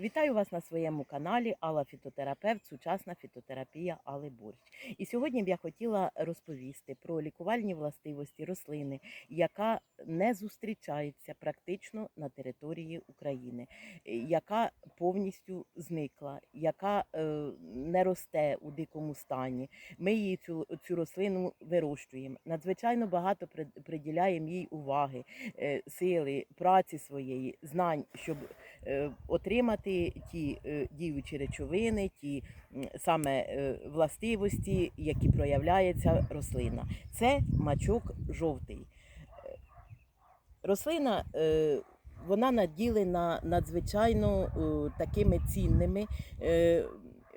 Вітаю вас на своєму каналі Алла Фітотерапевт, сучасна фітотерапія Алли Борщ. І сьогодні б я хотіла розповісти про лікувальні властивості рослини, яка не зустрічається практично на території України, е, яка повністю зникла, яка е, не росте у дикому стані. Ми її цю, цю рослину вирощуємо. Надзвичайно багато прид- приділяємо їй уваги, е, сили, праці своєї, знань, щоб е, отримати ті е, діючі речовини, ті саме е, властивості, які проявляється рослина. Це мачок жовтий. Рослина е, вона наділена надзвичайно такими цінними.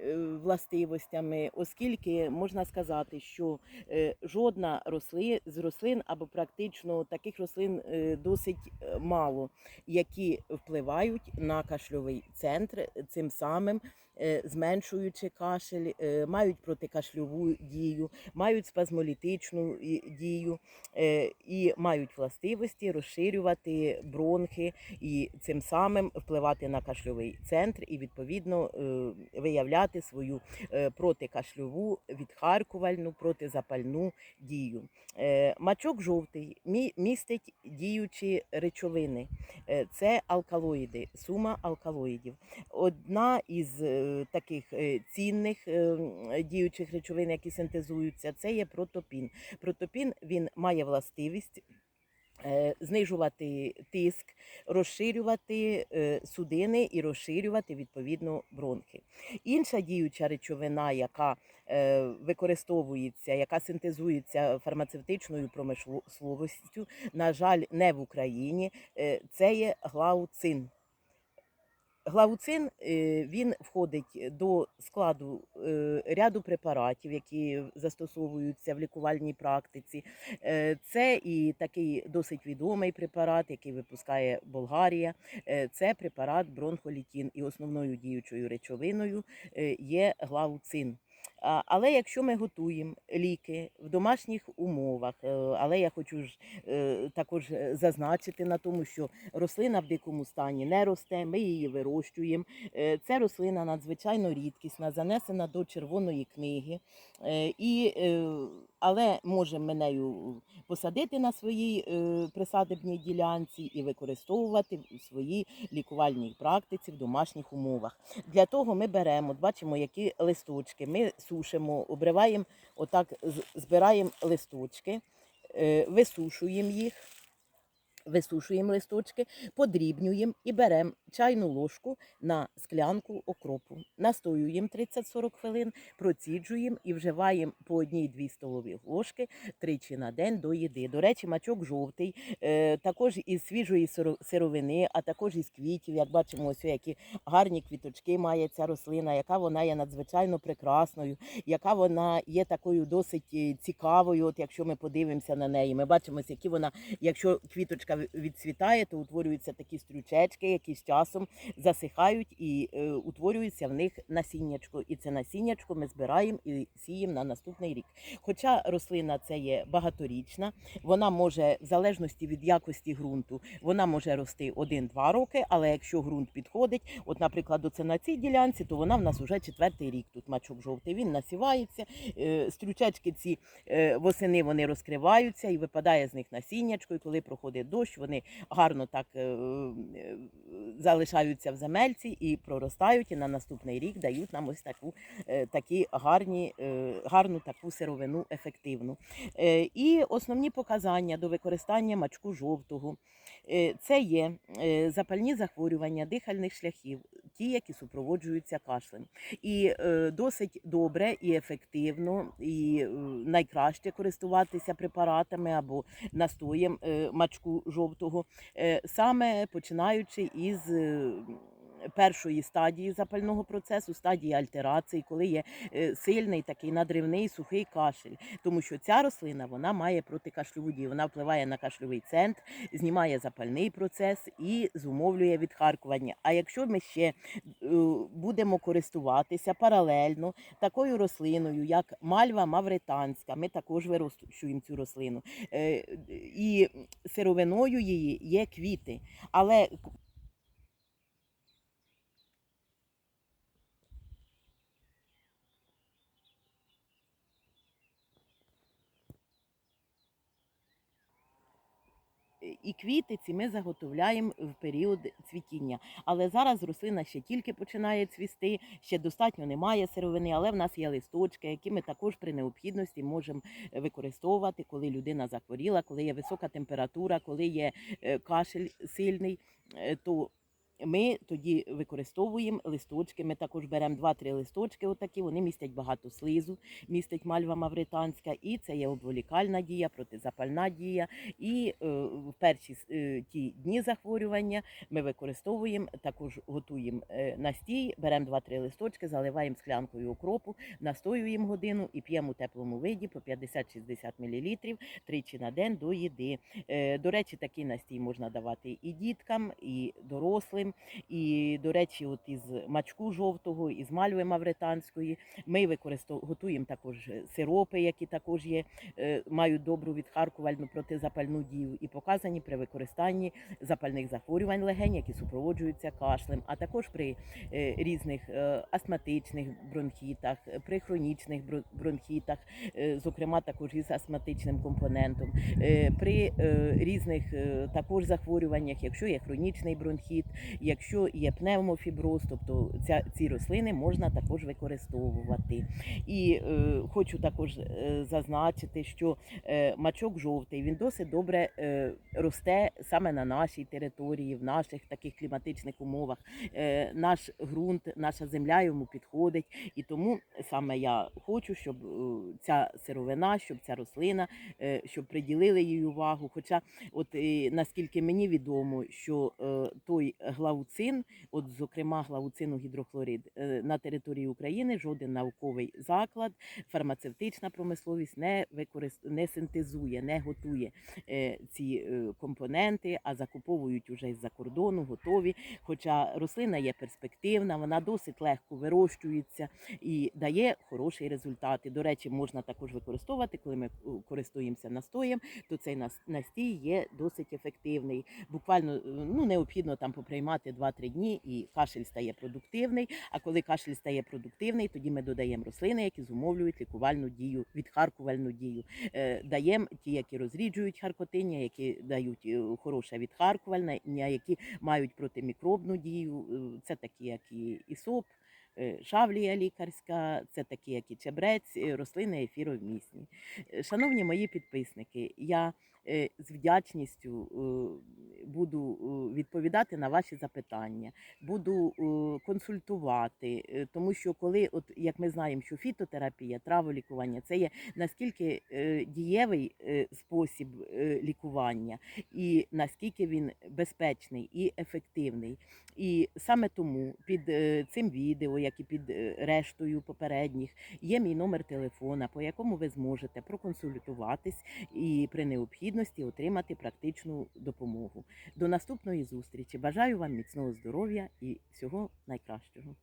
Е, Властивостями, оскільки можна сказати, що е, жодна росли, з рослин або практично таких рослин е, досить мало, які впливають на кашльовий центр, цим самим зменшуючи кашель, е, мають протикашльову дію, мають спазмолітичну дію е, і мають властивості розширювати бронхи і цим самим впливати на кашльовий центр і відповідно е, виявляти свою е, протикашльову, відхаркувальну, протизапальну дію. Е, Мачок жовтий містить діючі речовини. Е, Це алкалоїди, сума алкалоїдів. Одна із е, таких е, цінних е, діючих речовин, які синтезуються, це є протопін. Протопін він має властивість. е, Знижувати тиск, розширювати судини і розширювати відповідно бронхи. Інша діюча речовина, яка використовується, яка синтезується фармацевтичною промисловістю, на жаль, не в Україні, це є глауцин. Глауцин е, він входить до складу е, ряду препаратів, які застосовуються в лікувальній практиці. Е, Це і такий досить відомий препарат, який випускає Болгарія. Е, Це препарат бронхолітін, і основною діючою речовиною е, є глауцин. Але якщо ми готуємо ліки в домашніх умовах, е, але я хочу ж е, також е, зазначити на тому, що рослина в дикому стані не росте, ми її вирощуємо. Це рослина надзвичайно рідкісна, занесена до червоної книги, і, але можемо ми нею посадити на своїй присадибній ділянці і використовувати в своїй лікувальній практиці в домашніх умовах. Для того ми беремо, бачимо, які листочки. Ми сушимо, обриваємо, отак збираємо листочки, е, висушуємо їх. Висушуємо листочки, подрібнюємо і беремо чайну ложку на склянку окропу. Настоюємо 30-40 хвилин, проціджуємо і вживаємо по одній-дві столові ложки тричі на день до їди. До речі, мачок жовтий, е, також із свіжої сировини, а також із квітів. Як бачимо, ось які гарні квіточки має ця рослина, яка вона є надзвичайно прекрасною, яка вона є такою досить е, цікавою. От якщо ми подивимося на неї, ми бачимо, які вона, якщо квіточка відцвітає, то утворюються такі стрючечки, які з часом засихають і е, утворюється в них насіннячко. І це насіннячко ми збираємо і сіємо на наступний рік. Хоча рослина це є багаторічна, вона може, в залежності від якості ґрунту, вона може рости 1-2 роки, але якщо ґрунт підходить, от, наприклад, оце на цій ділянці, то вона в нас вже четвертий рік. Тут мачок жовтий, він насівається, е, стрючечки ці е, восени вони розкриваються і випадає з них насіннячко, і коли проходить дощ, вони гарно так е, е, залишаються в земельці і проростають, і на наступний рік дають нам ось таку, е, такі гарні, гарну таку сировину ефективну. І основні показання до використання мачку жовтого це є запальні захворювання дихальних шляхів, ті, які супроводжуються кашлем. І досить добре і ефективно, і найкраще користуватися препаратами або настоєм мачку жовтого, е, саме починаючи із. Першої стадії запального процесу, стадії альтерації, коли є е, сильний такий надривний сухий кашель, тому що ця рослина вона має протикашльову дію, вона впливає на кашльовий центр, знімає запальний процес і зумовлює відхаркування. А якщо ми ще е, будемо користуватися паралельно такою рослиною, як мальва мавританська, ми також вирощуємо цю рослину, е, і сировиною її є квіти. Але і квіти ці ми заготовляємо в період цвітіння. Але зараз рослина ще тільки починає цвісти, ще достатньо немає сировини, але в нас є листочки, які ми також при необхідності можемо використовувати, коли людина захворіла, коли є висока температура, коли є е, кашель сильний, е, то ми тоді використовуємо листочки. Ми також беремо 2-3 листочки, отакі, вони містять багато слизу, містить мальва мавританська, і це є обволікальна дія, протизапальна дія. І е, в перші е, ті дні захворювання ми використовуємо, також готуємо е, настій, беремо 2-3 листочки, заливаємо склянкою окропу, настоюємо годину і п'ємо у теплому виді по 50-60 мл тричі на день до їди. Е, До речі, такий настій можна давати і діткам, і дорослим. І, до речі, от із мачку жовтого, із мальви мавританської ми використов... готуємо також сиропи, які також є, мають добру відхаркувальну протизапальну дію і показані при використанні запальних захворювань легень, які супроводжуються кашлем, а також при різних астматичних бронхітах, при хронічних бронхітах, зокрема також із астматичним компонентом, при різних також захворюваннях, якщо є хронічний бронхіт, якщо є пневмофіброз, тобто ця, ці рослини можна також використовувати. І е, хочу також е, зазначити, що е, мачок жовтий він досить добре е, росте саме на нашій території, в наших таких кліматичних умовах. Е, наш ґрунт, наша земля йому підходить, і тому саме я хочу, щоб е, ця сировина, щоб ця рослина, е, щоб приділили їй увагу. Хоча, от е, наскільки мені відомо, що е, той глауцин, от зокрема глауцину гідрохлорид, е, на території України жоден науковий заклад, фармацевтична промисловість не використ... не синтезує, не готує е, ці е, компоненти, а закуповують уже з-за кордону, готові. Хоча рослина є перспективна, вона досить легко вирощується і дає хороші результати. До речі, можна також використовувати, коли ми користуємося настоєм, то цей нас- настій є досить ефективний. Буквально ну, необхідно там поприймати 2-3 дні, і кашель стає продуктивний. А коли кашель стає продуктивний, тоді ми додаємо рослини, які зумовлюють лікувальну дію, відхаркувальну дію. Е, Даємо ті, які розріджують харкотиння, які дають е, хороше відхаркувальне, які мають протимікробну дію. Е, Це такі, як і ісоп. Шавлія лікарська, це такі, як і чебрець, рослини ефіровмісні. Шановні мої підписники, я з вдячністю е, буду е, відповідати на ваші запитання, буду е, консультувати, е, тому що коли, от як ми знаємо, що фітотерапія, траволікування це є наскільки е, дієвий е, спосіб е, лікування, і наскільки він безпечний і ефективний. І саме тому під е, цим відео, як і під е, рештою попередніх, є мій номер телефона, по якому ви зможете проконсультуватись і при необхідності отримати практичну допомогу. До наступної зустрічі. Бажаю вам міцного здоров'я і всього найкращого.